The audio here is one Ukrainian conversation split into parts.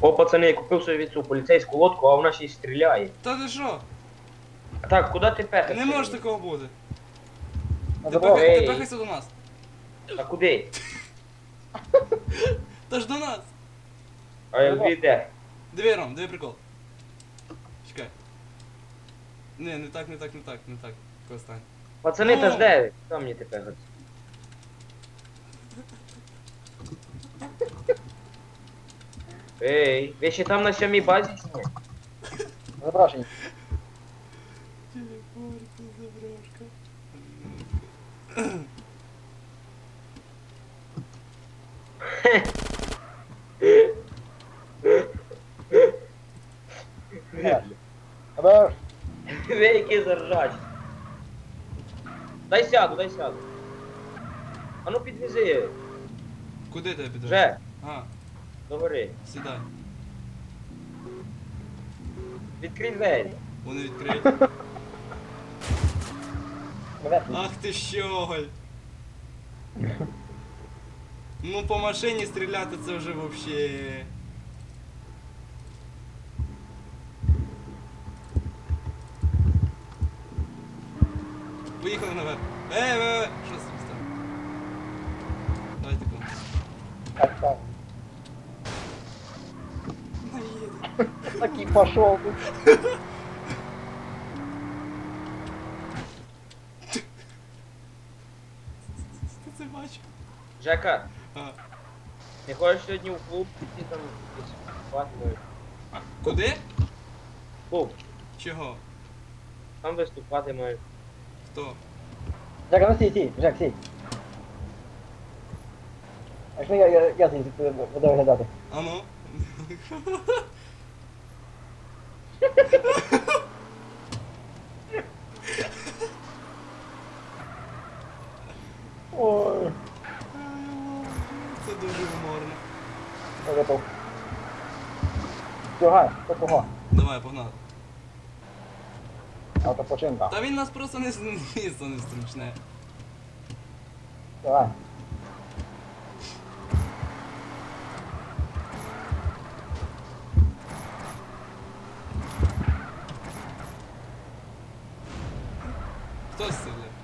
О, пацани, я купив собі цю поліцейську лодку, а вона ще й стріляє. Та ти що? Так, куди ти пехаєш? Не може такого бути. Ти дорогу. пехай- ти Ей. пехайся до нас. А куди? Та ж до нас. А я де? Диви, Ром, диви прикол. Чекай. Не, не так, не так, не так, не так. Костань. Пацани, та ж Ну. де? ви? Що мені тепер? Ей, ви ще там на сьомій базі чи ні? Запрошені. Телефорка, заброшка. Або Ви які заржач. Дай сяду, дай сяду. А ну підвези, Куди тебе підеш? вже, А, догори. сідай. Відкрий двері. Вони відкриють. Ах ти щоголь. Ну по машині стріляти це вже вообще. Ти це бачив? Жека, А. не хочеш сьогодні в клуб піти там десь виступати? Куди? Клуб, Чого? там виступати мають. Хто? Жек, а ну стій, стій, Жек, стій. А якщо я, я, я звідси буду виглядати? А ну? Ой, Це дуже гуморно. я готов. Сьогодні, хто кого? Давай, погнали. Автопочинка. Та він нас просто не місто не стручне. Давай. Хто стріляє?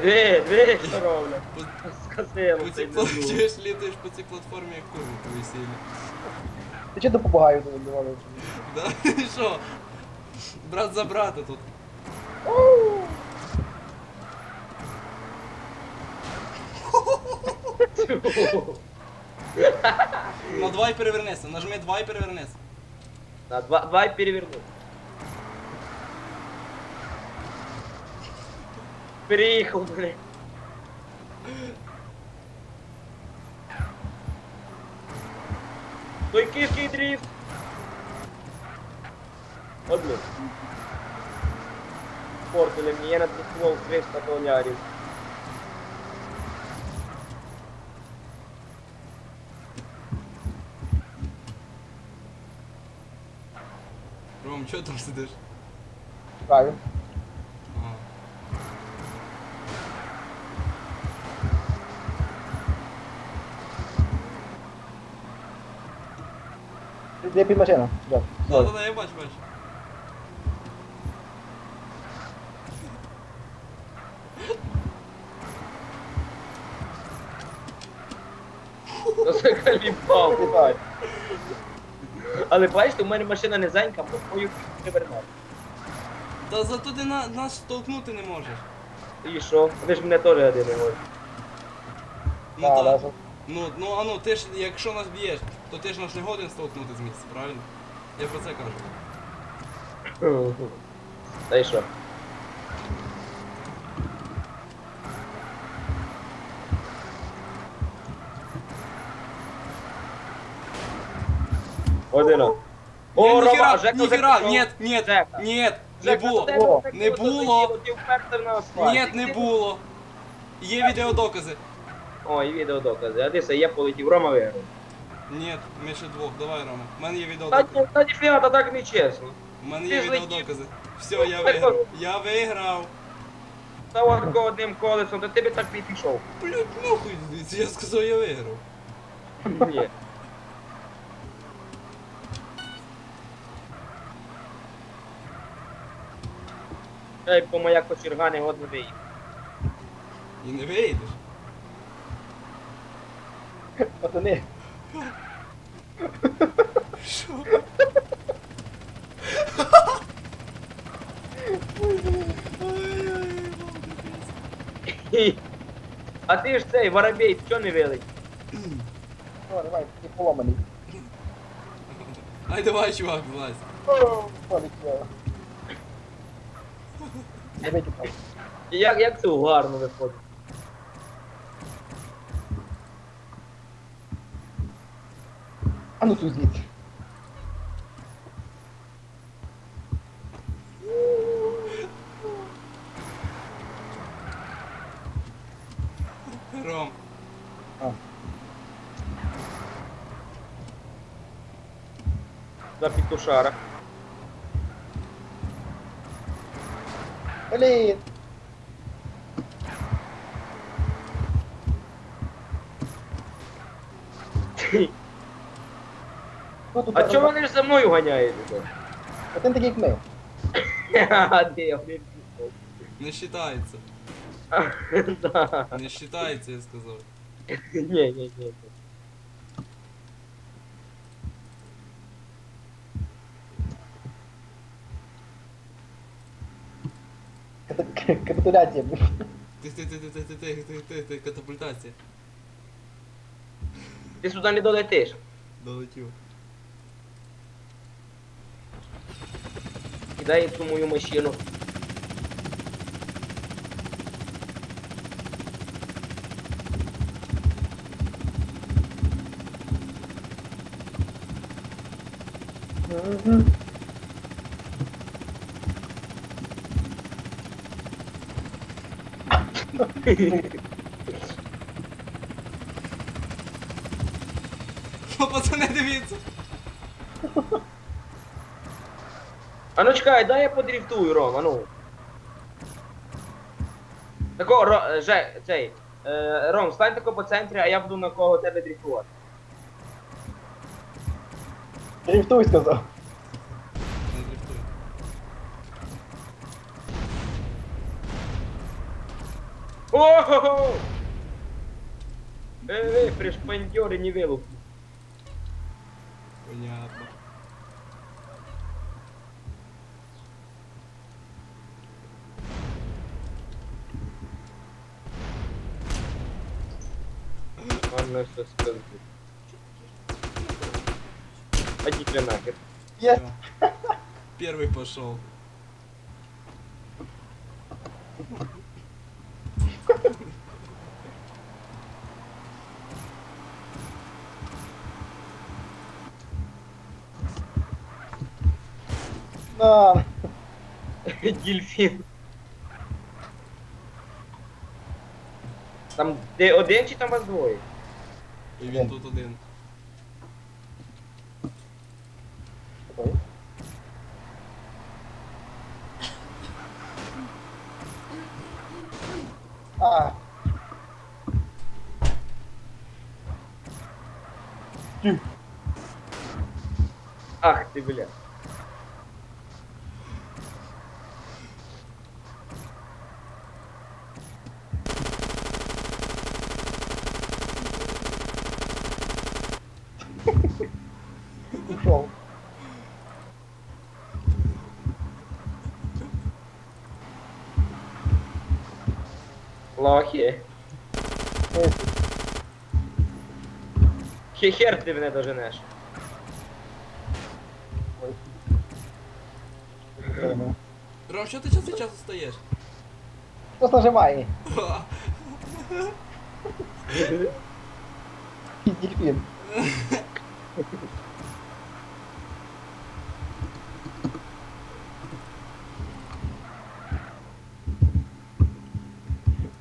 Диви, диви, диви, що роблять. По- Сказило По цій чуєш, літаєш по цій платформі як курва по весіллі. Ти чи до попугаю доводив? Да? І що? Брат за брата тут. На два і перевернися. Нажми два і перевернися. На два, давай переверну. Переїхав, блин. Той київський дріфт. От блин. Портили мені, я натискував 300 долярів. Ром, чого там сидиш? Правильно. Де під машину? Жек. Да, да, да, я бачу, бачу. То це каліпав. Вітаю. Але бачите, у мене машина низенька, бо твою не вернув. Та зато ти на, нас толкнути не можеш. І що? Ви ж мене теж один не можете. Ну Да, так. да, Ну, ну, а ну, ти ж, якщо нас б'єш, то ти ж нас не годен столкнути з місця, правильно? Я про це кажу. Та й що? Одина. Ні, О, ніхіра, Рома, Жека ніхіра, закричав. нет, нет, Жека. нет, не Жека, було. не було. Ти вперся на асфальт. Нет, не було. Є відеодокази. О, і відеодокази. А дивися, я полетів, Рома виграв. Ні, ми ще двох, давай, Рома. У мене є Та, відеодокази. ні- та ніфіга, та так не чесно. У мене ти є ж летів. відеодокази. Все, я виграв. Я виграв. Та от одним колесом, то ти би так не пішов. Блять, нахуй звідси, я сказав, я виграв. Ні. Ей, по моя кочерга не годно виїхав. І не вийдеш. Пацани, Що? А ти ж цей воробей, чого не вилить? о, давай, ти поломаний. Ай давай, чувак, злазь. О, полетіло. Витікав. І Як, як це гарно виходить? А ну тут звідси. Ром. А. За петушара. Блін. Ну, тут А чого вони ж за мною ганяють? Один такий, як ми. А, де я не пішов. Не считається. Да. Не считається, я сказав. Ні, ні, ні. ні. Ката- Капітуляція. Ти ти ти ти ти ти ти ти ти ти катапультація. Ти сюди не долетиш. Долетів. Дай эту мою машину. Угу. Пацани, дивіться. А ну чекай, дай я подрифтую, Ром, а ну. Тако, Ро, е, Же, цей. Е, Ром, стань тако по центрі, а я буду на кого тебе дрифтувати. Дрифтуй сказав. Не дрифтуй. Ого! Э, э, пришпандеры не вилуп. Понятно. Ладно, что скажу. Идите нахер. Є. Всё. Первый пошел. На. Дельфін. Там де один чи там вас двоє? E vim tudo dentro. Oi? Ah! Hum. Ah, que beleza. Ще хер ти мене доженеш. Дров, що ти час від часу стаєш? Просто нажимай. Дельфін.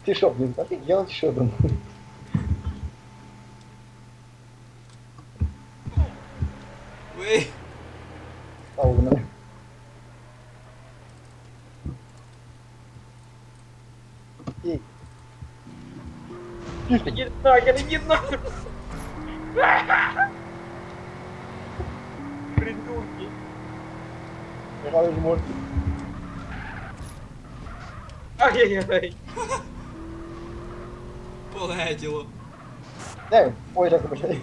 Ти що, блін, я от що думаю. Іди нахер, іди нахер. Придурки. Грали ж морки. Ай-яй-яй. Полетіло. Де він? Ой, як почали.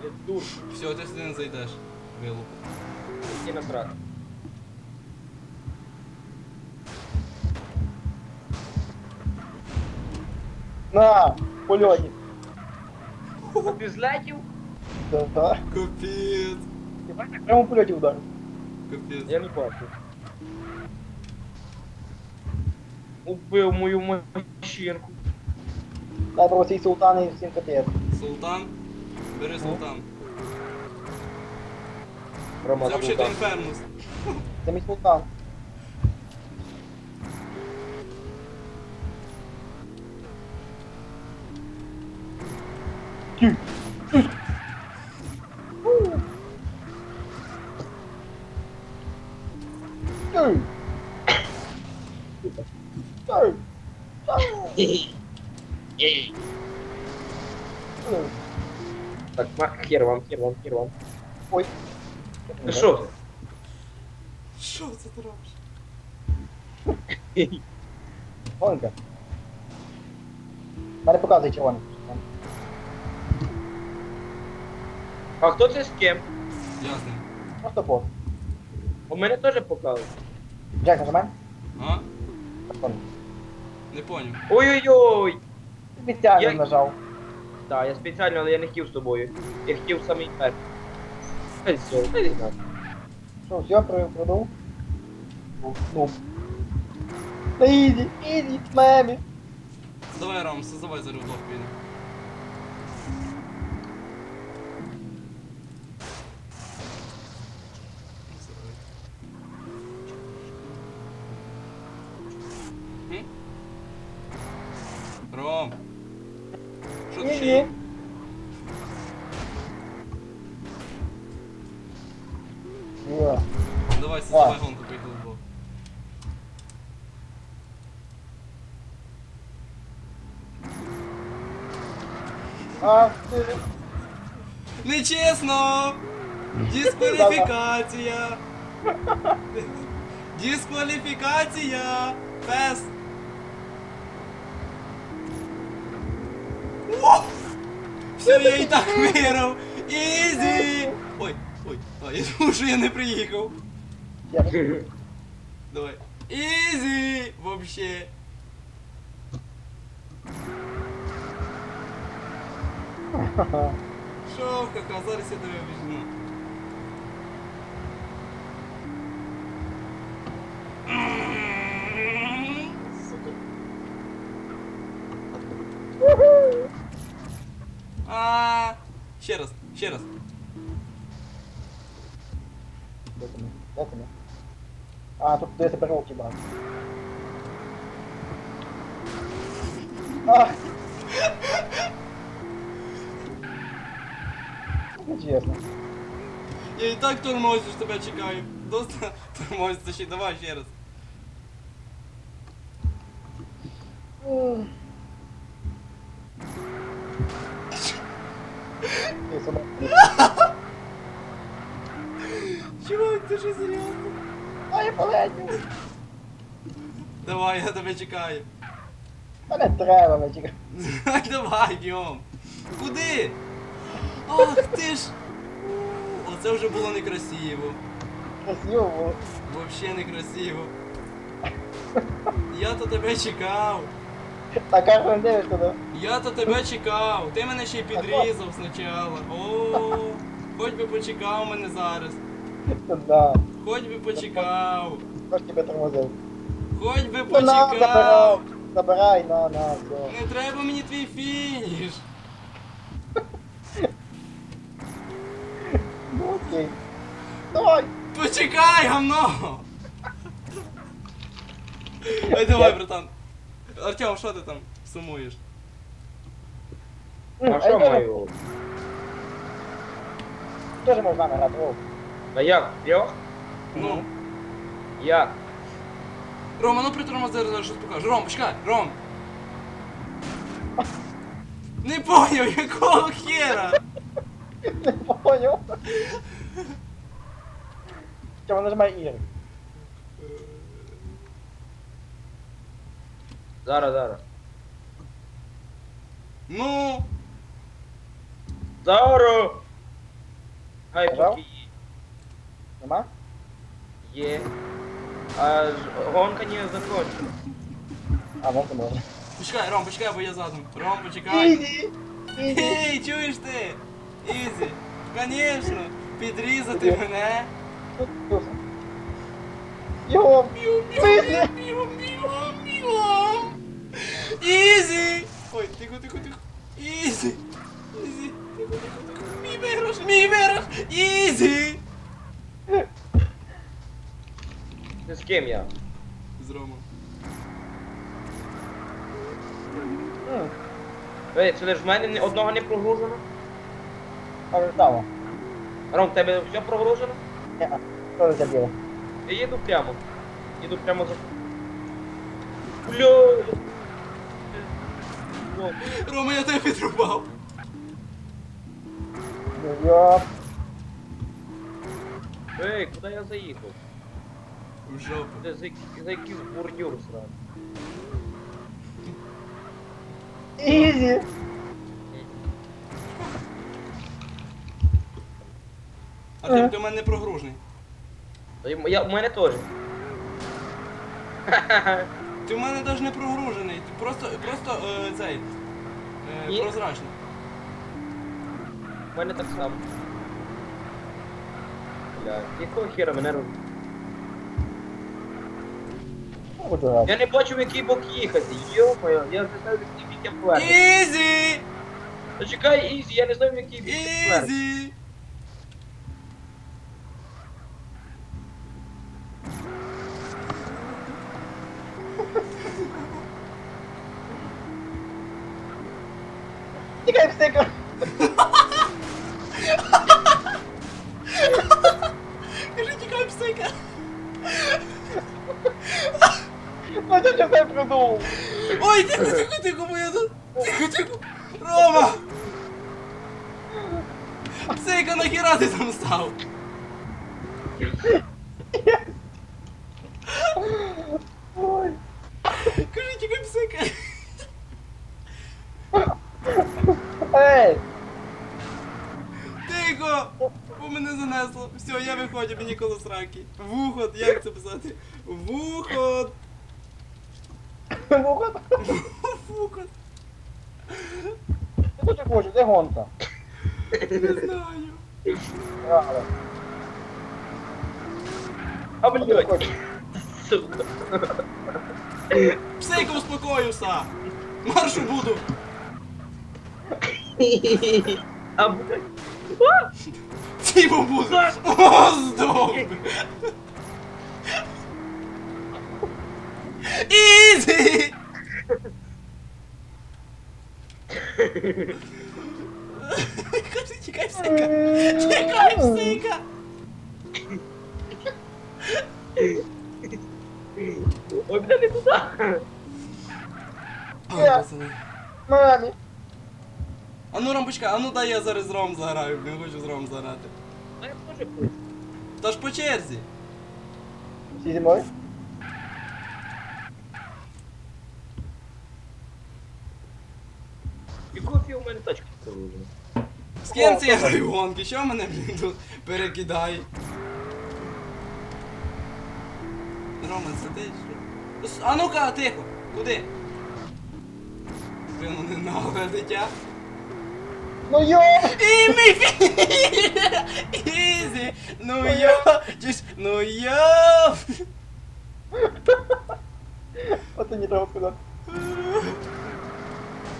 Придурки. Все, ти сюди не зайдеш. Вилуп. Іди на трак. На! Польоні. А ти злетів? Да, да. Капець. Ти бачиш, прямо польоті ударив. Капець. Я не бачу. Убив мою машинку. Про цей султан і всім капець. Султан. Бери султан. Рома Це взагалі інфернус. Це мій султан. Кю. Кю. Кю. Так, ма- хер вам, хер вам, хер вам. Ой. Ти що? Що це ти робиш? Гонка. Мене показує червоний. А хто це з ким? Ясно. Просто бот. У мене теж показує. Джек, нажимай. А? Не поняв. Ой-ой-ой! Спеціально Я- нажав. Так, я спеціально, але я не хотів з тобою. Я хотів самий перший. Ай, все, дай знати. Що, все, про- продав? Ну, Ну. Та ізі, ізі, мемі. Давай, Ром, создавай зараз вдох піде. Дискваліфікація! Дискваліфікація! Пес! Все, я і так виграв! Ізі! Ой, ой, а я думав, що я не приїхав. Давай. Ізі! Вообще. Ха-ха. Що, ха-ха, зараз я тебе візьму. А, ще раз, ще раз. Ти ми? А, тут де тепер руки багато. А! Чесно. Я і так тормозю, що тебе чекаю. Доста тормозиться ще, давай ще раз. Чувак, ти що серйозно? А я полетів. Давай, я тебе чекаю. Мене треба, вечір. Давай, бігом. Куди? Ах ти ж. Оце вже було некрасиво. Красиво було. Вообще некрасиво. Я то тебе чекав. Так, кожен не дивиш туди. Я то тебе чекав. Ти мене ще й підрізав спочатку. О, хоч би почекав мене зараз. Да. Хоч би почекав. Хто ж тебе тормозив? Хоч би Ну почекав. Забирай, на, на, все. Не треба мені твій фініш. Ну окей. Давай. Почекай, гамно! Ай, давай, братан. Артем, що ти там сумуєш? М, А що маю? Теж можна з нами грати, о. А як? Трьох? Ну. Як? Рома, ну притормози, зараз щось покажу. Ром, почекай, Ром. Не поняв, якого хера? Не поняв. Чому нажимай Ігор? Зараз, зараз. Ну, Зараз! Хай Нажав? поки є. Нема? є. А ж гонка не закончена. А, можна, можна. почекай, Ром, почекай, бо я задом. Ром, почекай. Ізі! Ізі! Ей, чуєш ти? Ізі. Конечно. Підрізати мене. Тут, тут. Йо! Мислі! Ізі! Ой, тихо, тихо, тихо. Ізі! Ізі! Тихо, тихо, тихо. Мій виграш! Мій виграш! Ізі! Ти з ким я? З Ромом. М, Ви, це лиш в мене ні одного не прогружено? А вже стало. Ром, в тебе все прогружено? Ні, що за діло? Я їду прямо. Їду прямо за. Бля! Ну, Рома, я тебе підрубав. Йо! Ей, куди я заїхав? В жопу. Це за, за якийсь бордюр сразу. Ізі! А ти, ти в мене не прогружений. Та й- Я, у мене теж. Ти в мене навіть не прогружений. Ти просто, просто е, цей. Е, Ні. прозрачний. У мене так само. Бля, якого хера мене робить? Я не бачу в який бок їхати. Йо-моє, я не знаю, в який бік я поверну. Ізі! Та чекай, Ізі, я не знаю, в який бік я. Ізі! Кажи, псика. Ей! Тихо! Бо мене занесло. Все, я виходжу, мені коло сраки. Вуход, як це писати? Вуход! Вухот! Вуход! Ти дуже хочеш, де гонка? Не знаю. А блядь, сука. Псико, успокоюся! Маршу буду! А блядь. Тімо буду! О, здобре! Ізі! Кажи, тікай, псика! Тікай, псика! Ой, бля, не туди. Ой. Мамі! А ну, Ромбочка, а ну дай я зараз з Ром заграю, блін, хочу з Ром заграти. А я теж хочу. Та ж по черзі. Всі зі мною? Якого фіга у мене тачка прогружена? З ким це я граю гонки? Що мене, блін, тут перекидає? Рома, сидиш? А ну-ка, тихо! Куди? Блін, ну не нагле дитя. Ну йо! І мій фі- Ізі! Ну йо! Чи ж- Ну йо! Оце не треба сказати.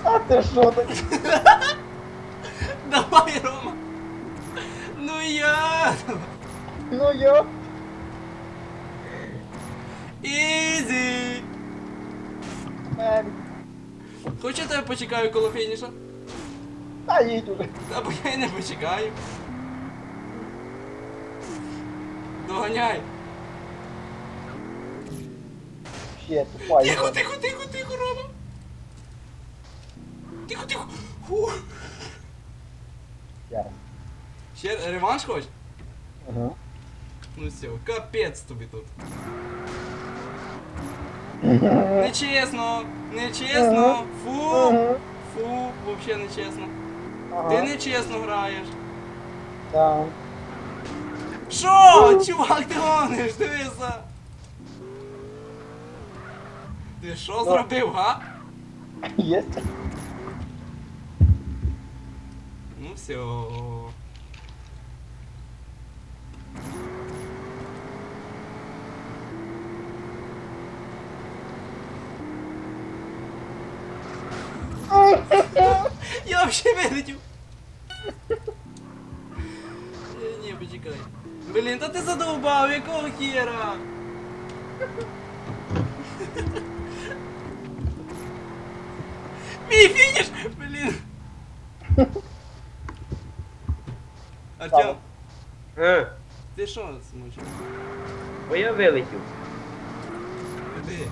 А ти що так? Давай, Рома! Ну я! Ну йо! Ізі! Мамі! Хочеш я тебе почекаю коло фініша? Та їдь уже. Та бо я й не почекаю. Доганяй. Ще тупа. Тихо, тихо, тихо, тихо, Рома. Тихо, тихо. Фу. Ще реванш хочеш? Ага. Ну все, капець тобі тут. Нечесно, нечесно, фу, фу, вообще нечесно. Ти нечесно граєш. Так. Що? Чувак, ти гониш, дивися. Ти що зробив, га? Є. Ну все. Я вообще вилетів. Ні, ні, почекай. Блін, та ти задовбав, якого хера? Мій фініш! Блін. Артем, Е, ти що смучив? бо я вилетів. Іди.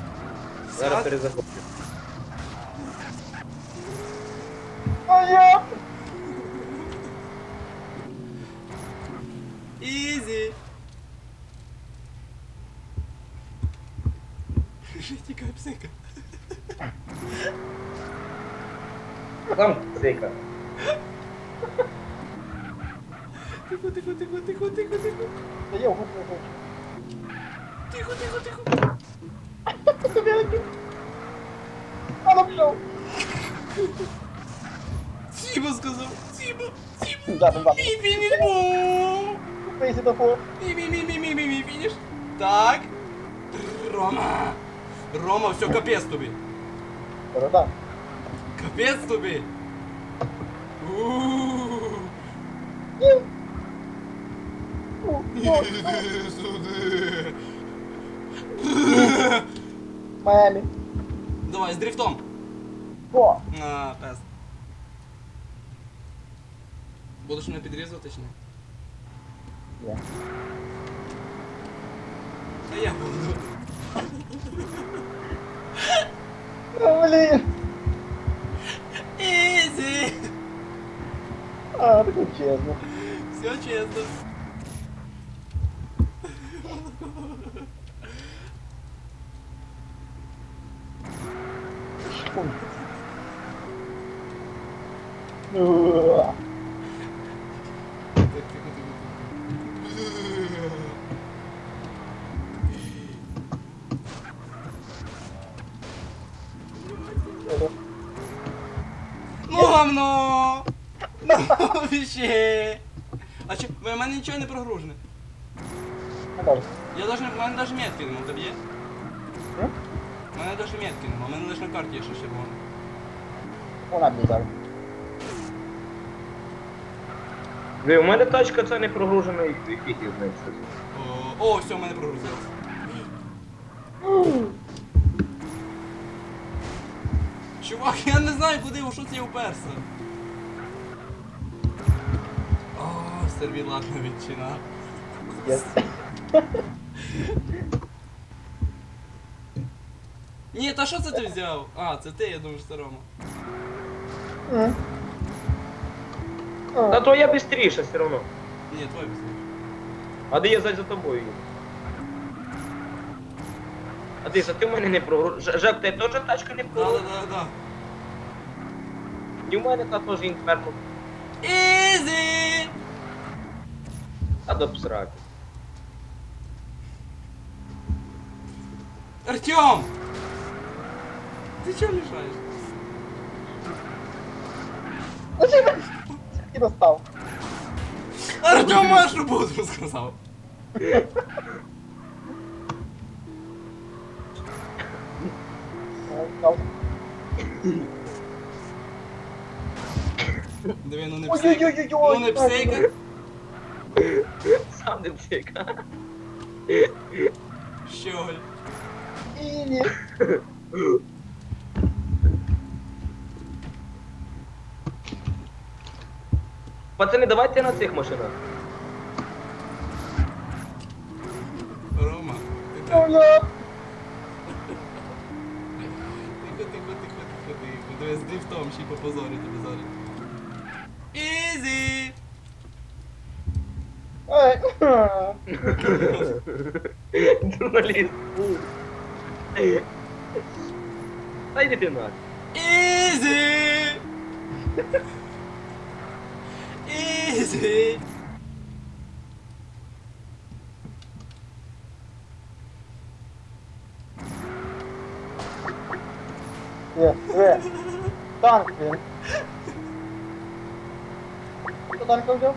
Зараз Сяд. перезаходжу. Там цика. Тихо, тихо, тихо, тихо, тихо, тихо. Та я губи хочу. Тихо, тихо, тихо. А ну пішов. Сіба сказав. Сіба, Сіба. Задом, задом. Мій фініш був. Купий світофор. Мій, мій, мій, мій, мій, мій, мій фініш. Так. Рома. Рома, все, капець тобі. Борода. Капець тобі. Ууу. Ні. Ну, ну, Іди сюди. Майамі. Давай, з дрифтом. О. На, пес. Будеш мене підрізувати чи ні? Є. Та я буду. Ну, блін. А, так чесно. Все чесно. Уа. Так, вообще! А чи в мене нічого не прогружене? Я даже, в мене даже метки нема, в тебе є? М? У мене даже метки нема, у мене лише на карті є ще червоне. Вона мені зараз. Ви, у мене тачка це не прогружена і фіг із ним щось. О, о, все, у мене прогрузилось. Чувак, я не знаю, куди у що це я уперся. Сервілатна ветчина. Є. Ні, та що це ти взяв? А, це ти, я думаю, що це Рома. А. Та то я бистріше все одно. Ні, твой писав. А де я за за тобою їду? А ти, ти в мене не прогружена. Жак, ти теж тачка не Да, да, да, да. І в мене та теж інферно. Ізі! А до псраки. Артем! Ти чого мішаєш? Ну, чи ви? І достав. Артем маєш роботу сказав. Е, став. Диви, ну не псейка. Ой-ой-ой-ой. Ну не псейка. Сам не псика. Щоголь. Ілі. Пацани, давайте на цих машинах. Рома, ти Ну так. я. Тихо, тихо, тихо, тихо, тихо. Дивись, з дрифтом ще й попозорю тебе зараз. Ізі! Ей. Журналіст. Та йди ти на. Ізі! Ізі! Є, є. Танк він. Хто танка взяв?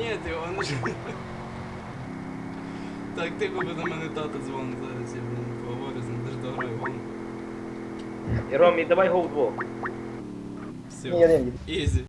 Ні, ти он ж. Так, тихо, бо до мене тато дзвонить зараз, я блін, поговорю з ним, теж дограю гонку. І Ромі, давай го вдвох. Все. Ні. Ізі.